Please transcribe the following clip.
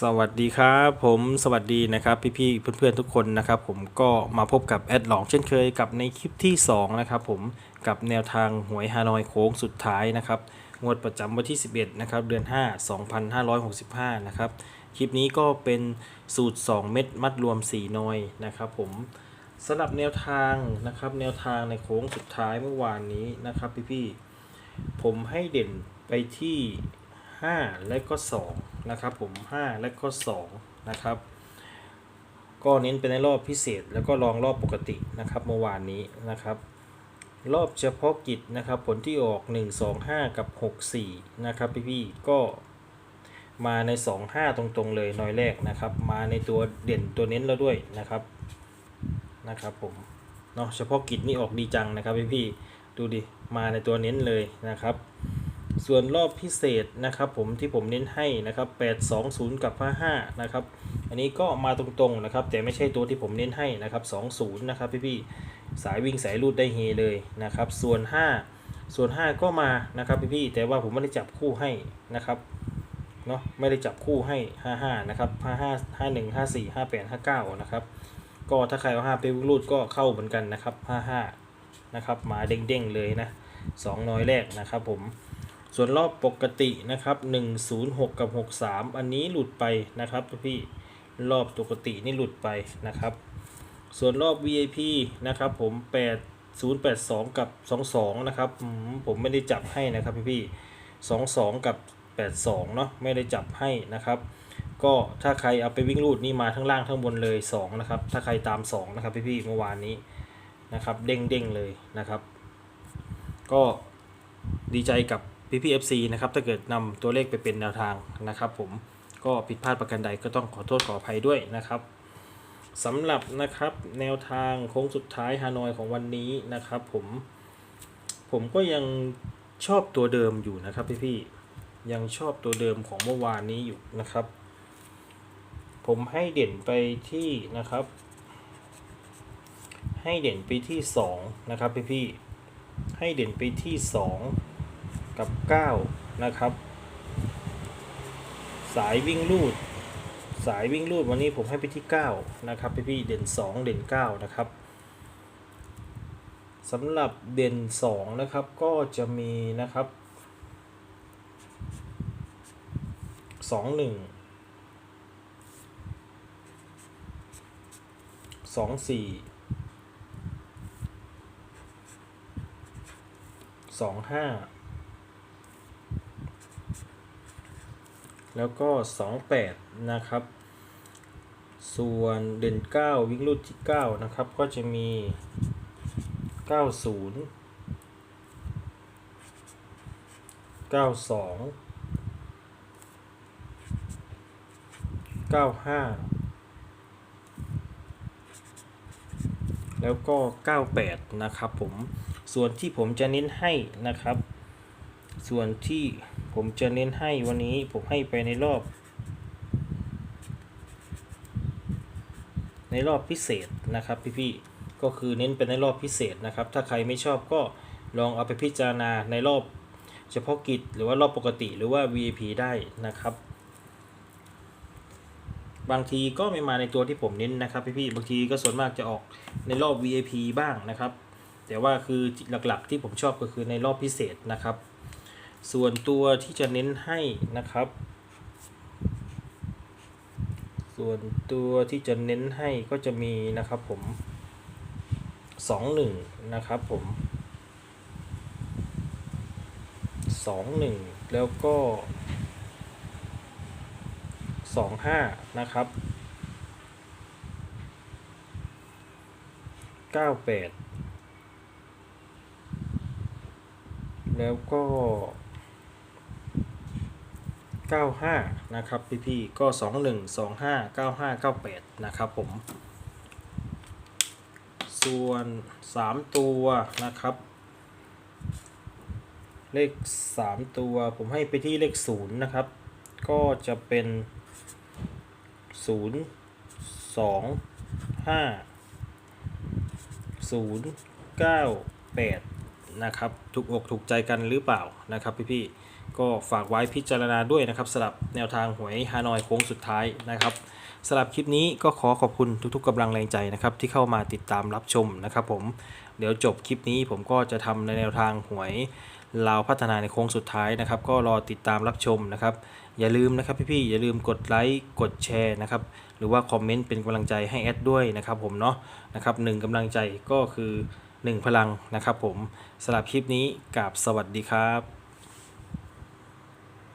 สวัสดีครับผมสวัสดีนะครับพี่ๆเพื่อนๆทุกคนนะครับผมก็มาพบกับแอดหลองเช่นเคยกับในคลิปที่ 2 นะครับผมกับแนวทางหวยฮานอยโค้งสุดท้ายนะครับงวดประจำวันที่ 11 นะครับ เดือน 5 2565 นะครับคลิปนี้ก็เป็นสูตร 2 เม็ดมัดรวม 4 นอยนะครับผมสำหรับแนวทางนะครับแนวทางในโค้งสุดท้ายเมื่อวานนี้นะครับพี่ๆผมให้เด่นไปที่ 5 และก็ 2 นะครับผม 5 และก็ 2 นะครับ ก็เน้นไปในรอบพิเศษแล้วก็ลองรอบปกตินะครับเมื่อวานนี้นะครับ รอบเฉพาะกิจนะครับผลที่ออก 1 2 5 กับ 6 4 นะครับพี่ๆก็มาใน 2 5 ตรงๆเลยหน้อยแรกนะครับ มาในตัวเด่นตัวเน้นแล้วด้วยนะครับนะครับผมเนาะเฉพาะกิจนี่ออกดีจังนะครับพี่ๆดูดิมาในตัวเน้นเลยนะครับ ส่วนรอบพิเศษนะครับผมที่ผมเน้นให้นะครับ820 กับ 55 นะครับ อันนี้ก็มาตรงๆนะครับ แต่ไม่ใช่ตัวที่ผมเน้นให้นะครับ 20 นะครับพี่ๆสายวิ่งสายรูดได้เฮเลยนะครับ ส่วน 5 ส่วน 5 ก็มานะครับพี่ๆแต่ว่าผมไม่ได้จับคู่ให้นะครับเนาะไม่ได้จับคู่ให้ 55 นะครับ 55 51 54 58 59 นะครับ ก็ถ้าใครเอา5ไปวิ่งรูดก็เข้าเหมือนกันนะครับ 55 นะครับมาเด้งๆเลยนะ2น้อยแรกนะครับผม ส่วนรอบปกตินะครับ 106 กับ 63 อันนี้หลุดไปนะครับพี่รอบปกตินี่หลุดไปนะครับ ส่วนรอบ VIP นะครับผม 8082 กับ 22 นะครับผมไม่ได้จับให้นะครับพี่ๆ22 กับ 82 เนาะไม่ได้จับให้นะครับ ก็ถ้าใครเอาไปวิ่งรูดนี่มาทั้งล่างทั้งบนเลย 2 นะครับ ถ้าใครตาม 2 นะครับพี่ๆเมื่อวานนี้นะครับ เด้งๆเลยนะครับ ก็ดีใจกับ PPFC นะครับถ้าเกิดนำตัวเลขไปเป็นแนวทางนะครับผมก็ผิดพลาดประการใดก็ต้องขอโทษขออภัยด้วยนะครับสำหรับนะครับแนวทางโค้งสุดท้ายฮานอยของวันนี้นะครับผมผมก็ยังชอบตัวเดิมอยู่นะครับพี่ๆยังชอบตัวเดิมของเมื่อวานนี้อยู่นะครับ ผมให้เด่นไปที่นะครับ ให้เด่นไปที่ 2 นะครับพี่ๆให้เด่นไปที่ 2 กับ 9 นะครับ สายวิ่งลูด สายวิ่งลูดวันนี้ผมให้ไปที่ 9 นะครับพี่พี่เด่น 2 เด่น 9 นะครับสำหรับเด่น 2 นะครับก็จะมีนะครับ 2 1 2 4 2 5 แล้วก็ 28 นะครับ ส่วนเด่น 9 วิ่งรูดที่ 9 นะครับ ก็จะมี 90 92 95 แล้วก็ 98 นะครับผม ส่วนที่ผมจะเน้นให้นะครับ ส่วนที่ ผมจะเน้นให้วันนี้ผมให้ไปในรอบ ในรอบพิเศษนะครับพี่ๆก็คือเน้นไปในรอบพิเศษนะครับ ถ้าใครไม่ชอบก็ลองเอาไปพิจารณาในรอบเฉพาะกิจหรือว่ารอบปกติหรือว่า VIP ได้นะครับ บางทีก็ไม่มาในตัวที่ผมเน้นนะครับพี่ๆบางทีก็ส่วนมากจะออกในรอบ VIP บ้างนะครับ แต่ว่าคือหลักๆที่ผมชอบก็คือในรอบพิเศษนะครับ ส่วนตัวที่จะเน้นให้นะครับ ส่วนตัวที่จะเน้นให้ก็จะมีนะครับผมสองหนึ่งนะครับผมสองหนึ่งแล้วก็สองห้านะครับเก้าแปดแล้วก็ 95 นะครับพี่ๆก็ 21 25 95 98 นะครับผม ส่วน 3 ตัวนะครับ เลข 3 ตัวผมให้ไปที่เลข 0 นะครับ ก็จะเป็น 0 2 5 0 9 8 นะครับ ถูกอกถูกใจกันหรือเปล่านะครับพี่ๆ ก็ฝากไว้พิจารณาด้วยนะครับสำหรับแนวทางหวยฮานอยโค้งสุดท้ายนะครับสำหรับคลิปนี้ก็ขอขอบคุณทุกๆกำลังแรงใจนะครับที่เข้ามาติดตามรับชมนะครับผมเดี๋ยวจบคลิปนี้ผมก็จะทำในแนวทางหวยลาวพัฒนาในโค้งสุดท้ายนะครับ ก็รอติดตามรับชมนะครับ อย่าลืมนะครับพี่ๆอย่าลืมกดไลค์กดแชร์นะครับหรือว่าคอมเมนต์เป็นกำลังใจให้แอดด้วยนะครับผมเนาะนะครับหนึ่งกำลังใจก็คือหนึ่งพลังนะครับผมสำหรับคลิปนี้กับสวัสดีครับ